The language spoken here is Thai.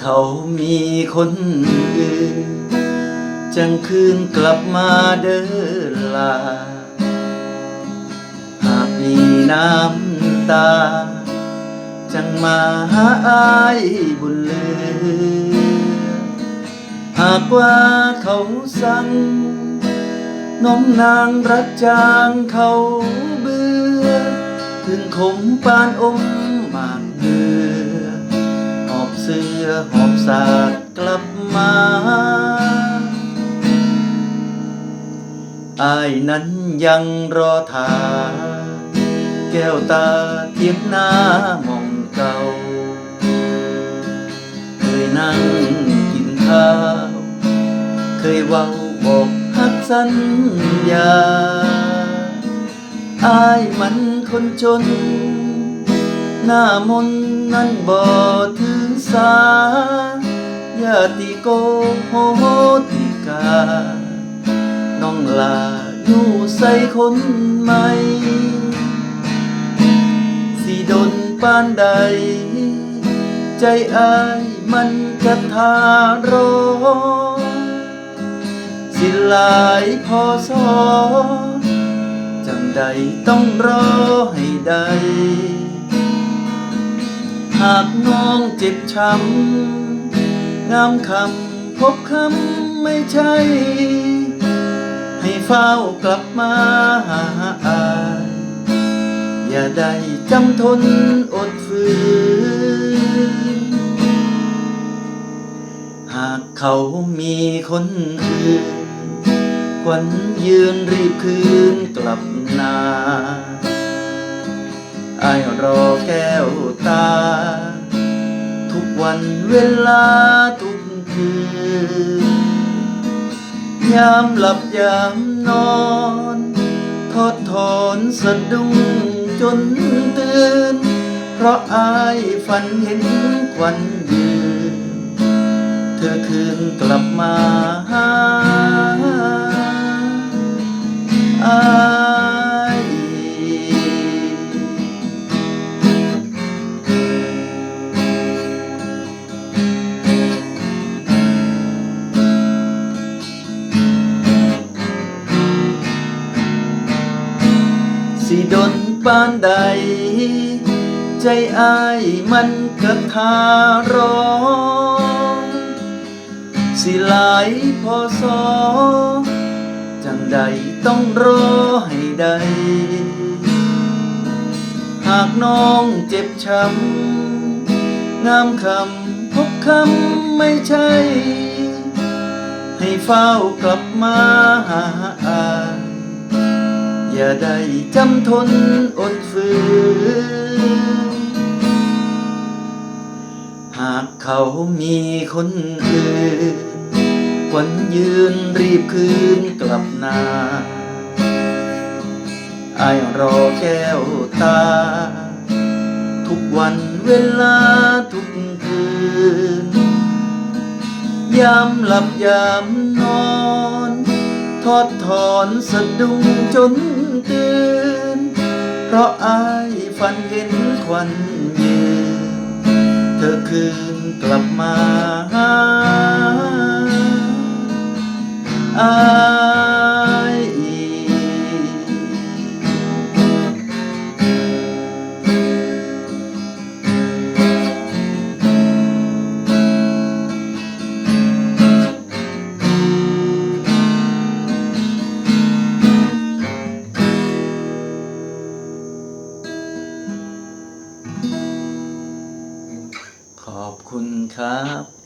เขามีคนอื่น จังคืนกลับมาเดินลา หากมีน้ำตา จังมาหาอายบุญเลือ หากว่าเขาสั่งน้องนางรักจางเขาเบื่อถึงขมปานอมมากเดือหอ สื้อหอบสาดกลับมาอายนั้นยังรอทา แก้วตาเทียบหน้ามองเก่าเคยนั่งกินข้าว เคยเว้าบอกฮักสัญญาอายมันคนจน หน้ามนนั้นบ่ถือ สาญาติโกโหติกา น้องลาอยู่ใส่คนใหม่ สิดนปานใด ใจอายมันกระทารอสิหลายพอสอจังใดต้องรอให้ได้ หากน้องเจ็บช้ำงามคำพบคำไม่ใช่ ให้เฝ้ากลับมาหาอายอย่าได้จำทนอดฝืน หากเขามีคนอื่น ควันยืนรีบคืนกลับนา ไอรอแก้วตา ทุกวันเวลาทุกคืน ยามหลับยามนอน ทอดถอนสะดุ้งจนตื่น เพราะอายฝันเห็นควันยืน เธอคืนกลับมาหา ปานใด ใจอายมันกระทาร้อง สิหลายพอสอจังใดต้องรอให้ได้ หากน้องเจ็บช้ำงามคำพบคำไม่ใช่ ให้เฝ้ากลับมาหาอา อย่าได้จำทนอดฝืน หากเขามีคนอื่นควันยืนรีบคืนกลับนาไอรอแก้วตา ทุกวันเวลาทุกคืน ยามหลับยามนอน ทอดถอนสะดุ้งจน ตื่น เพราะอายฝันเห็นควันยืน เธอคืนกลับมาหาอาย ครับ